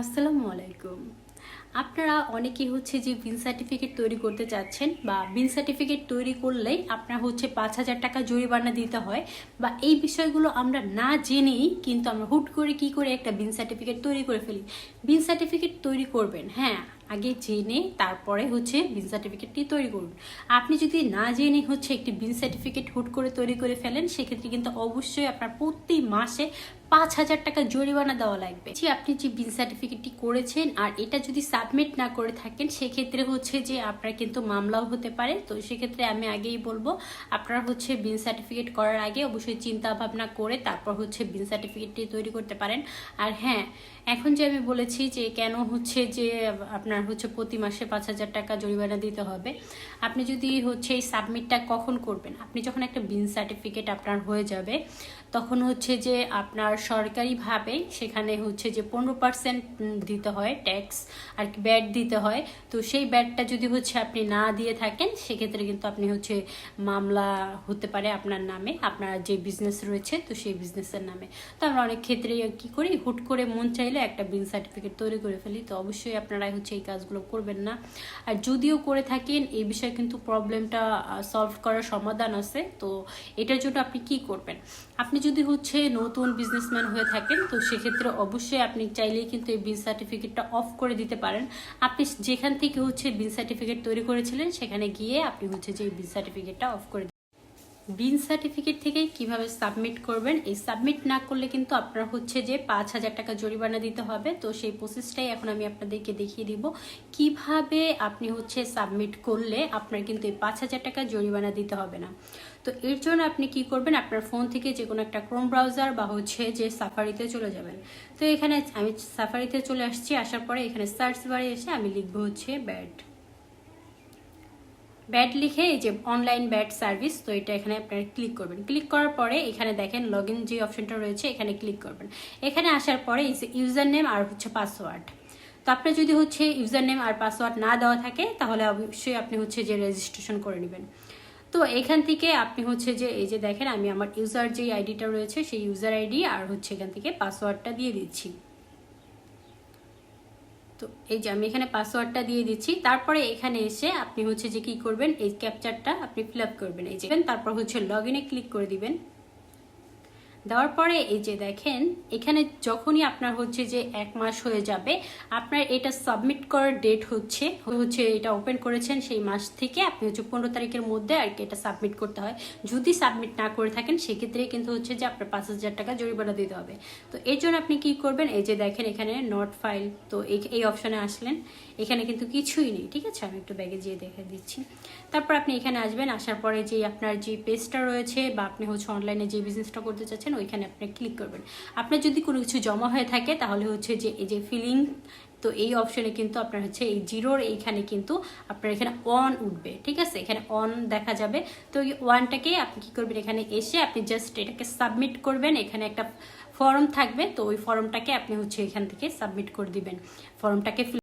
আসসালামু আলাইকুম। আপনারা অনেকেই হচ্ছে যে বিন সার্টিফিকেট তৈরি করতে চাচ্ছেন বা বিন সার্টিফিকেট তৈরি করলেই আপনার হচ্ছে পাঁচ হাজার টাকা জরিমানা দিতে হয় বা এই বিষয়গুলো আমরা না জেনেই কিন্তু আমরা হুট করে কি করে একটা বিন সার্টিফিকেট তৈরি করে ফেলি। বিন সার্টিফিকেট তৈরি করবেন হ্যাঁ। আগে জেনে তারপরে হচ্ছে বিন সার্টিফিকেটটি তৈরি করুন। আপনি যদি না জেনে হচ্ছে একটি বিন সার্টিফিকেট হুট করে তৈরি করে ফেলেন, সেক্ষেত্রে কিন্তু অবশ্যই আপনার প্রতি মাসে পাঁচ হাজার টাকা জরিমানা দেওয়া লাগবে। যে আপনি যে বিন সার্টিফিকেটটি করেছেন আর এটা যদি সাবমিট না করে থাকেন, সেক্ষেত্রে হচ্ছে যে আপনার কিন্তু মামলাও হতে পারে। তো সেক্ষেত্রে আমি আগেই বলব, আপনারা হচ্ছে বিন সার্টিফিকেট করার আগে অবশ্যই চিন্তা ভাবনা করে তারপর হচ্ছে বিন সার্টিফিকেটটি তৈরি করতে পারেন। আর হ্যাঁ এখন যে আমি বলেছি যে কেন হচ্ছে যে আপনার হচ্ছে প্রতি মাসে পাঁচ হাজার টাকা জরিমানা দিতে হবে। আপনি যদি হচ্ছে এই সাবমিটটা কখন করবেন? আপনি যখন একটা বিন সার্টিফিকেট আপনার হয়ে যাবে, তখন হচ্ছে যে আপনার সরকারিভাবে সেখানে হচ্ছে যে পনেরো পার্সেন্ট দিতে হয় ট্যাক্স আর কি ব্যাট দিতে হয়। তো সেই ব্যাটটা যদি হচ্ছে আপনি না দিয়ে থাকেন, সেক্ষেত্রে কিন্তু আপনি হচ্ছে মামলা হতে পারে আপনার নামে, আপনার যে বিজনেস রয়েছে, তো সেই বিজনেসের নামে। তো আমরা অনেক ক্ষেত্রে কি করি, হুট করে মন চাইলে একটা বিন সার্টিফিকেট তৈরি করে ফেলি। তো অবশ্যই আপনারা হচ্ছে এই কাজগুলো করবেন না। আর যদিও করে থাকেন, এই বিষয়ে কিন্তু প্রবলেমটা সলভ করার সমাধান আছে। তো এটার জন্য আপনি কি করবেন? আপনি যদি হচ্ছে নতুন বিজনেসম্যান হয়ে থাকেন, তো সেক্ষেত্রে অবশ্যই আপনি চাইলেই কিন্তু এই বিন সার্টিফিকেটটা অফ করে দিতে পারেন। আপনি যেখান থেকে হচ্ছে বিন সার্টিফিকেট তৈরি করেছিলেন, সেখানে গিয়ে আপনি হচ্ছে যে বিন সার্টিফিকেটটা অফ করে বিন সার্টিফিকেট থেকে কীভাবে সাবমিট করবেন, এই সাবমিট না করলে কিন্তু আপনার হচ্ছে যে পাঁচ হাজার টাকা জরিমানা দিতে হবে। তো সেই প্রসেসটাই এখন আমি আপনাদেরকে দেখিয়ে দিব। কীভাবে আপনি হচ্ছে সাবমিট করলে আপনার কিন্তু এই পাঁচ হাজার টাকা জরিমানা দিতে হবে না। তো এর জন্য আপনি কি করবেন, আপনার ফোন থেকে যে কোনো একটা ক্রোম ব্রাউজার বা হচ্ছে যে সাফারিতে চলে যাবেন। তো এখানে আমি সাফারিতে চলে আসছি, আসার পরে এখানে সার্চ বারে এসে আমি লিখব হচ্ছে ব্যাড ব্যাট লিখে এই যে অনলাইন ব্যাট সার্ভিস তো এটা এখানে আপনারা ক্লিক করবেন। ক্লিক করার পরে এখানে দেখেন লগ যে অপশনটা রয়েছে, এখানে ক্লিক করবেন। এখানে আসার পরে ইউজার নেম আর হচ্ছে পাসওয়ার্ড তো আপনার যদি হচ্ছে ইউজার নেম আর পাসওয়ার্ড না দেওয়া থাকে, তাহলে অবশ্যই আপনি হচ্ছে যে রেজিস্ট্রেশন করে নেবেন। তো এখান থেকে আপনি হচ্ছে যে এই যে দেখেন, আমি আমার ইউজার যে আইডিটা রয়েছে, সেই ইউজার আইডি আর হচ্ছে এখান থেকে পাসওয়ার্ডটা দিয়ে দিচ্ছি। তো এই যে আমি এখানে পাসওয়ার্ডটা দিয়ে দিচ্ছি। তারপরে এখানে এসে আপনি হচ্ছে যে কি করবেন, এই ক্যাপচারটা আপনি ফিল করবেন। এই যে, তারপর হচ্ছে লগ ইনে ক্লিক করে দিবেন। দেওয়ার পরে এই যে দেখেন, এখানে যখনই আপনার হচ্ছে যে এক মাস হয়ে যাবে, আপনার এটা সাবমিট করার ডেট হচ্ছে হচ্ছে এটা ওপেন করেছেন সেই মাস থেকে আপনি হচ্ছে পনেরো তারিখের মধ্যে আর কি এটা সাবমিট করতে হয়। যদি সাবমিট না করে থাকেন, সেক্ষেত্রে কিন্তু হচ্ছে যে আপনার পাঁচ হাজার টাকা জরিমানা দিতে হবে। তো এর জন্য আপনি কি করবেন, এই যে দেখেন এখানে নট ফাইল তো এই অপশনে আসলেন। এখানে কিন্তু কিছুই নেই, ঠিক আছে? আমি একটু ব্যাগে যেয়ে দেখে দিচ্ছি। তারপর আপনি এখানে আসবেন, আসার পরে যে আপনার যে পেজটা রয়েছে বা আপনি হচ্ছে অনলাইনে যে বিজনেসটা করতে চাচ্ছেন ওইখানে আপনি ক্লিক করবেন। আপনার যদি কোনো কিছু জমা হয়ে থাকে, তাহলে হচ্ছে যে এই যে ফিলিং তো এই অপশনে কিন্তু আপনার হচ্ছে এই জিরোর এইখানে কিন্তু আপনার এখানে অন উঠবে, ঠিক আছে? এখানে অন দেখা যাবে। তো এই ওয়ানটাকে আপনি কি করবেন, এখানে এসে আপনি জাস্ট এটাকে সাবমিট করবেন। এখানে একটা ফর্ম থাকবে, তো ওই ফর্মটাকে আপনি হচ্ছে এখান থেকে সাবমিট করে দিবেন। ফর্মটাকে